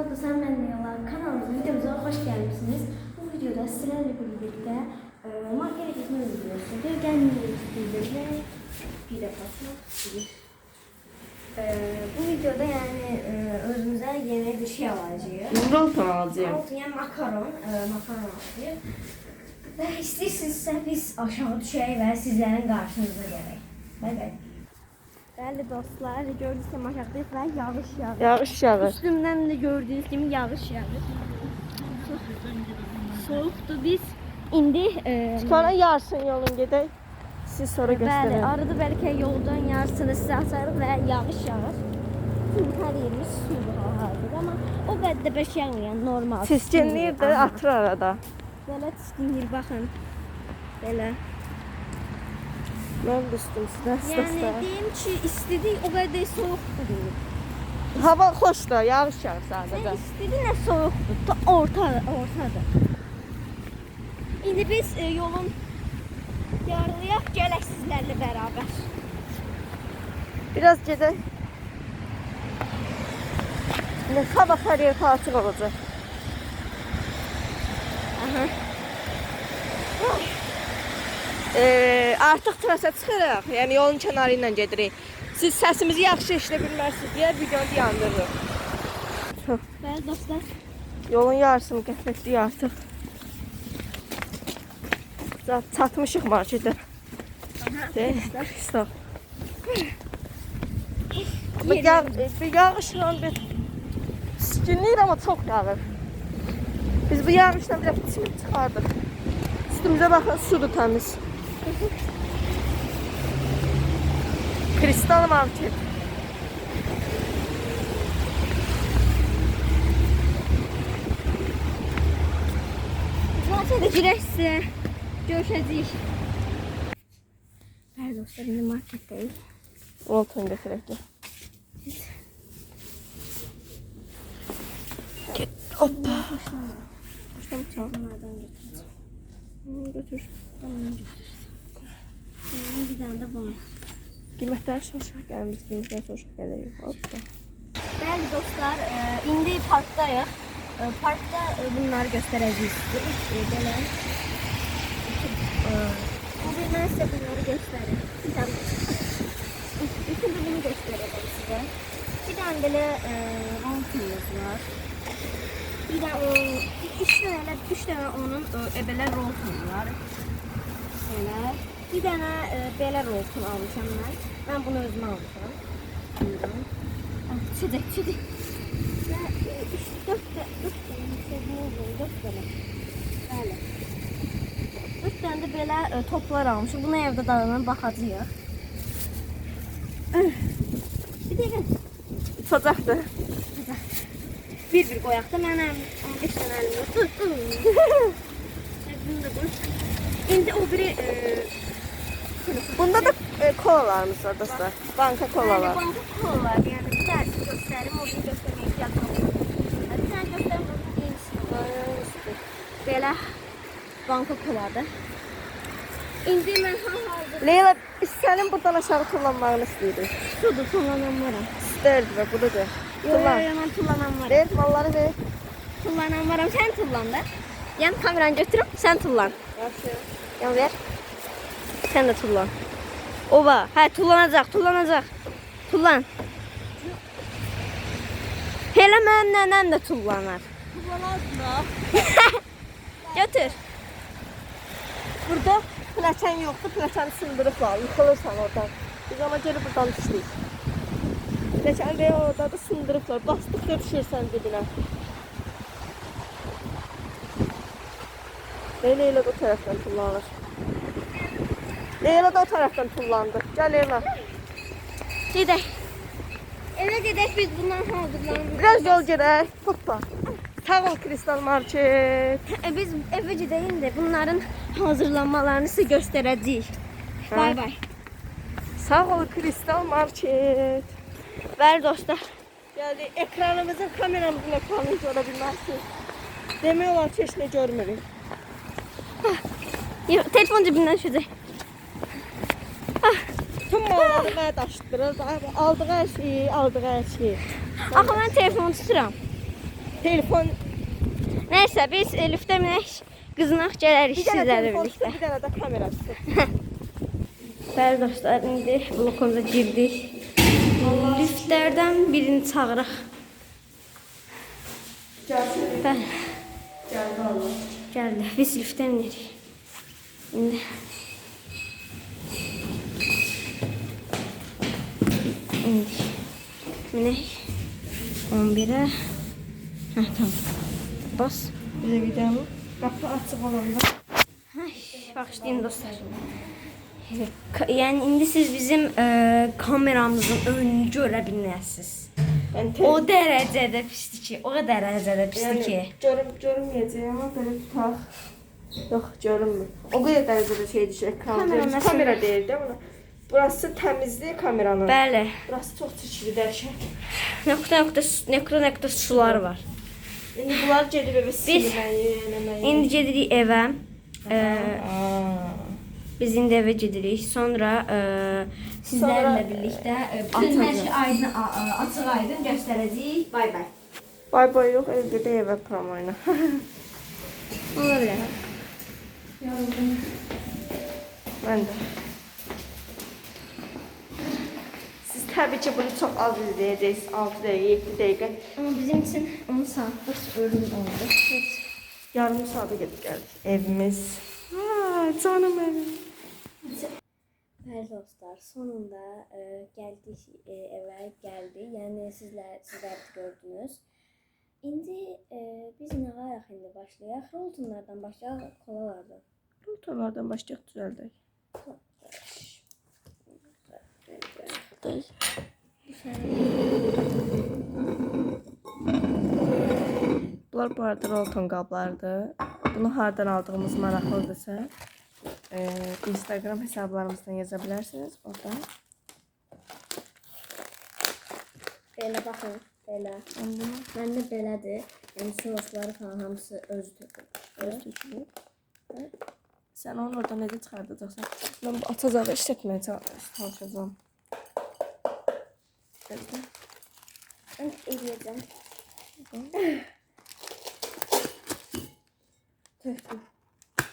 adı Sen Ben Diyorlar kanalımıza videomuza hoş gelmişsiniz. Bu videoda sizlerle birlikte e, markete gitme videosudur. Gelmeyi istedim ve bir defa. E, bu videoda yani e, özümüze yeni bir şey alacağız. Noodle alacağım. Altıya makaron, e, makaron alacağız. Ve istəyirsinizsə biz aşağı düşək və sizlərin qarşınıza gələk. Bay bay. Bəli dostlar, gördüyünüz kimi aşağıdayıq və yağış yağır. Yağış yağır. Üstümdən də gördüyünüz kimi yağış. Çox soyuqdur. Biz indi e, Sonra yarısın yolun gedək. Siz sonra bəli, göstərin. arada bəlkə yoldan yarısını sizə açarıq və yağış yağır. Çünki hər yerimiz sudur hal-hazırda, amma o qədər də beş yağmayan normal. Tiskinliyir də atır arada. Belə tiskinlir baxın. Belə. Sizə. Yəni Yəni, deyim ki, istidik o qədər soyuqdur deyim. Hava xoşdur, yağış yağır Nə sadəcə. istedi nə soyuqdur. Ta orta ortadır. İndi biz e, yolun yarıyaq gələk sizlərlə bərabər. Biraz gedək. Ne sabah hər yer açıq olacaq. Aha. Ee, artıq trasa çıxırıq. Yəni yolun kənarı ilə gedirik. Siz səsimizi yaxşı eşidə bilmərsiniz deyə videonu yandırırıq. Bəli dostlar. Yolun yarısını qət etdik artıq. Zat çatmışıq marketə. Kristal. Bu yağ, bir yağışla bir sıkınlıyır ama çok yağır. Biz bu yağışla bir biçim çıkardık. Üstümüze bakın sudur temiz. Kristal market. Sizə. Görüşəcəyik. Bəli dostlar, indi marketdəyik. Oltan götürək. gel. Gel. Hoppa. Başlamışam. Bunlardan götürəcəm. Hı, Götür. Bir dənə də bunu. Qiymətləri soruşaq gəlmiş, qiymətləri soruşaq gəlirik. Hoppa. Bəli dostlar, e, indi parkdayıq. E, parkda e, bunları göstərəcəyik sizə. E, bu bir mən sizə bunları göstərim. Bir. İlk də bunu göstərəcəm sizə. Bir dənə belə rompiyuz var. Bir o, üç dənə, üç dənə onun e, belə roltun var. Belə. Bir dənə e, belə roltun almışam mən. Mən bunu özümə almışam. Buyurun. Ah, Çidik, çidik. Ve e, üç, dört tane, dört tane, şey, ne oldu, dört tane. Böyle. Dört tane de böyle e, toplar almışım. Bunu evde dağına bakacağıq. Bir de gel. Tutacaqdır. Bir bir koyak da mənim 15 tane elimde. Dur, dur. Bunu da koy. İndi o biri e, Bunda da e, kolalarımız var dostlar. Banka kolalar. Yani banka kolalar yani bir tanesi gösterim, o bir göstermeye ihtiyacım yok. Yani bir tane o bir yenisi. Belə banka koladır. İndi mən hal-hazırda Leyla, sənin buradan aşağı tullanmağını istəyirik. sudur tullananmaram. İstərdik və bu da yo, Tullan. yo, mən tullananmaram. Ver, malları ver. Tullananmaram, sən tullan da. Yan kameranı götürüp sen tullan. Yaxşı. Yan ver. Sen de tullan. Ova, hə tullanacaq, tullanacaq. Tullan. Hele mənim nənəm də tullanar. Götür. Burada pləçən yoxdur, pləçəni sındırıblar, yıxılırsan oradan. Biz ona görə buradan düşdük. Pləçəni də orada da sındırıblar, basdıqca düşürsən dibinə. İlə də o tərəfdən tullanır. Leyla da o tərəfdən tullandı. Gəl Leyla. Gedək. Eve gedək biz bundan hazırlanırıq. Biraz yol gedək. Hoppa. Sağ ol Kristal Market. E, Biz eve gedəyim də bunların hazırlanmalarını sizə göstərəcəyik. Bay bay. Sağ ol Kristal Market. Bəli dostlar. Yani ekranımızın kameramızın ekranını olar ki, heç nə görmürük. Yo, Telefon cibindən düşəcək. Tüm malları mənə daşıdırır. Aldığı hər şeyi, aldığı hər şeyi. Axı mən telefonu tuturam. Telefon Nəysə biz Elifdə minək qızınaq gələrik sizlərlə telefon birlikdə. bir dənə də kamera tutsun. Bəli dostlar, indi blokumuza girdik. Liftlərdən birini çağıraq. Gəlsin. Bəli, Gəldi gəldi. Biz liftə minirik. İndi İndi minək 11-ə. Hə, tamam. Bas. Bizə gedəlim. Qapı açıq olanda. Ay, Bağışlayın dostlar. Yəni indi siz bizim ə, kameramızın önünü görə. Yəni O dərəcədə pisdir ki, o dərəcədə pisdir ki. görüm görünməyəcək amma belə tutaq. Yox, görünmür. O qədər dərəcədə şey düşür ekran. Kamera kamera deyil də buna. Burası təmizlik kameranın. Bəli. Burası çox çirkli dəhşət. Nöqtə-nöqtə nöqtə-nöqtə sular var. İndi bunlar gedib evə silməyi, eləməyi. İndi gedirik evə. Ə, Aa. biz indi evə gedirik. Sonra ə, sizlərlə Sonra, birlikdə ə, atacağıq. bütün hər şey aydın açıq aydın göstərəcəyik. Bay bay. Bay bay yox, evdə də evə promoyla. Ola bilər. Mən də. Ki bunu çox az izləyəcəksiniz. 6 dəqiqə, 7 dəqiqə. Amma bizim üçün 10 saatlıq ölüm oldu. Heç Yarım saata gedib gəldik. Evimiz. Aa, canım evim. Bəli dostlar, sonunda ə, gəldik ə, evə, gəldi. Yəni sizlər sizlər də gördünüz. İndi ə, biz nə ayaq indi başlayaq? Roltonlardan başlayaq, kolalardan. Rotorlardan başlayaq düzəldək. Bunlar bu arada Rolton qablardır. Bunu hardan aldığımız maraqlıdırsa, e, Instagram hesablarımızdan yaza bilərsiniz oradan. Belə baxın, belə. Məndə belədir. Yəni sosları falan hamısı göz tökülür. Sən onu oradan necə çıxardacaqsan? Mən bu atacağı işlətməyə çalışacağam. Gözlə. Mən eləyəcəm. Tökdüm.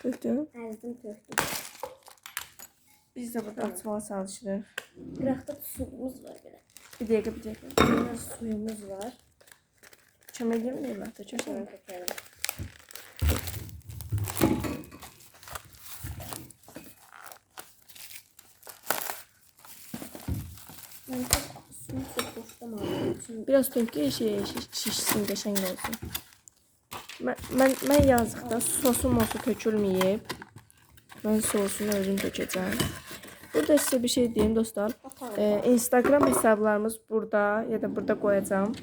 Tökdün. Əzdim, tökdüm. Biz də burada açmağa çalışırıq. Qıraqda suyumuz var belə. Bir dəqiqə, bir dəqiqə. Biraz suyumuz var. Kömək girməyim hətta, çox Sonra sevim. tökəlim. Mən çox suyu çox xoşlamadığım üçün Biraz tök ki, şey, şiş, şişsin, qəşəng olsun. Mən, mən, mən yazıqda sosum olsa tökülməyib. Mən sosunu özüm tökəcəm. Burada sizə bir şey deyim dostlar. Ee, Instagram hesablarımız burada ya da burada qoyacağam.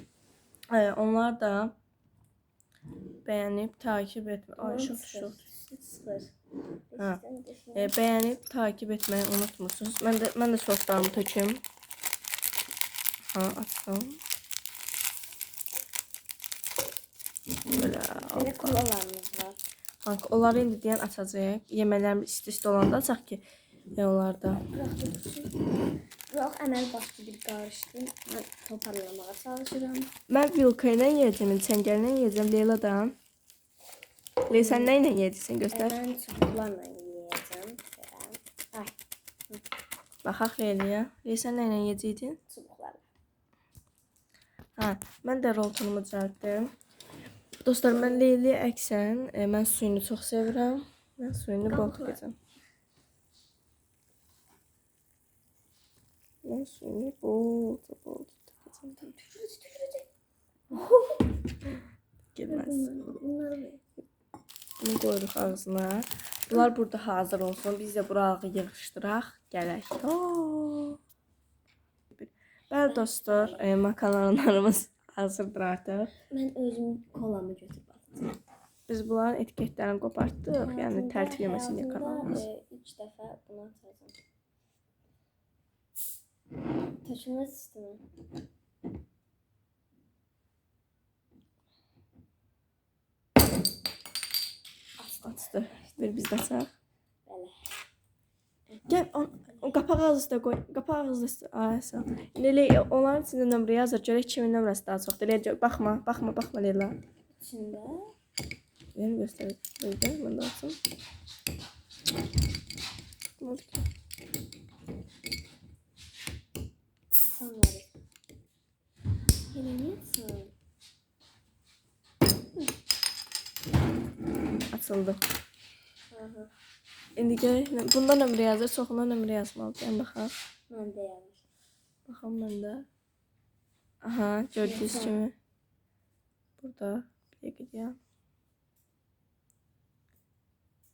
Ee, onlar da bəyənib takib etmə. Ay, şok. Sıfır. Ha. E, bəyənib takib etməyi unutmursunuz. Mən də mən də soslarımı töküm. Açdım. Belə. Belə kolalarımız var. Bak, onları indi deyən açacağıq. Yeməklərimiz isti-isti olanda açaq ki, tutsun. Yox, əməl başlı bir qarışdım. Mən toparlamağa çalışıram. Mən vilka ilə yeyəcəm, çəngəllə yeyəcəm Leyladan. Leyla sən nə ilə yeyəcəksən göstər. Mən çubuqlarla yeyəcəm. Ay, Baxaq Leylaya. Leyla sən nə ilə çubuqlarla. Hə, mən də roltonumu düzəltdim. Dostlar, mən Leyliyə əksən, e, mən suyunu çox sevirəm. Mən suyunu bol tökəcəm. Mən suyunu bol, bol tökəcəm. Bunları ver. Bunu qoyuruq ağzına. Bunlar burada hazır olsun. Biz də bura yığışdıraq, gələk. Oo. Bəli dostlar, e, makaronlarımız hazırdır artıq. Mən özüm kolamı götürüb atacağım. Biz bunların etiketlərini qopartdıq. Yəni Həyatımda- tərtib yeməsin deyə kanalımız. e, İlk dəfə bunu atacağım. Tökülməz üstünə. Açdı. Bir biz də açaq. Belə. Gəl on, o qapaq ağzı da qoy. Qapaq ağzı da ayəsə. Leyla onların içində nömrə yazır. Görək kimin nömrəsi daha çoxdur. Leyla baxma, baxma, baxma Leyla. İçində. Mən də açım. Tutmadı ki. Sanları. Elə niyə Açıldı. Aha. İndi gələk, bunda nömrə yazır, çoxuna nömrə yazmalıyam, baxaq. Məndə yazır. Baxaq məndə. Aha, gördüyünüz kimi. Burada bir dəqiqə deyəm.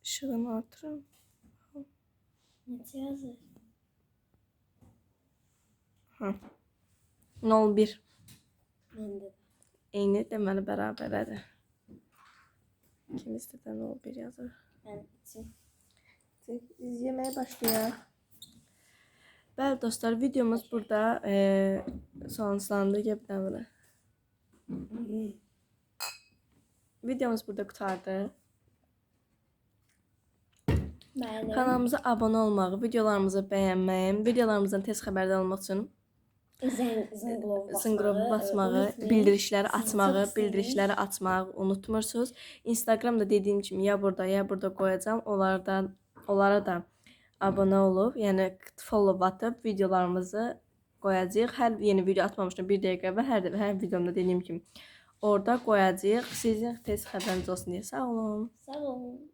Işığını artırım. Neçə yazır? Aha. 01. Məndə. Eyni deməli bərabərədir. İkimizdə də 01 yazır. Mən 2 artık. İzlemeye başlayalım. Bəli dostlar, videomuz burada e, sonuçlandı. Gəbdən belə. Videomuz burada qutardı. Bəli. Kanalımıza abunə olmağı, videolarımızı bəyənməyi, videolarımızdan tez xəbərdar olmaq üçün Zınqrovu e, basmağı, bildirişləri açmağı, bildirişləri açmağı unutmursunuz. Instagramda dediyim kimi ya burada, ya burada qoyacağam. Onlardan onlara da abunə olub, yəni follow atıb videolarımızı qoyacağıq. Hər yeni video atmamışdan 1 dəqiqə əvvəl hər hər videomda dediyim kimi orada qoyacağıq. Sizin tez xəbəriniz olsun deyə sağ olun. Sağ olun.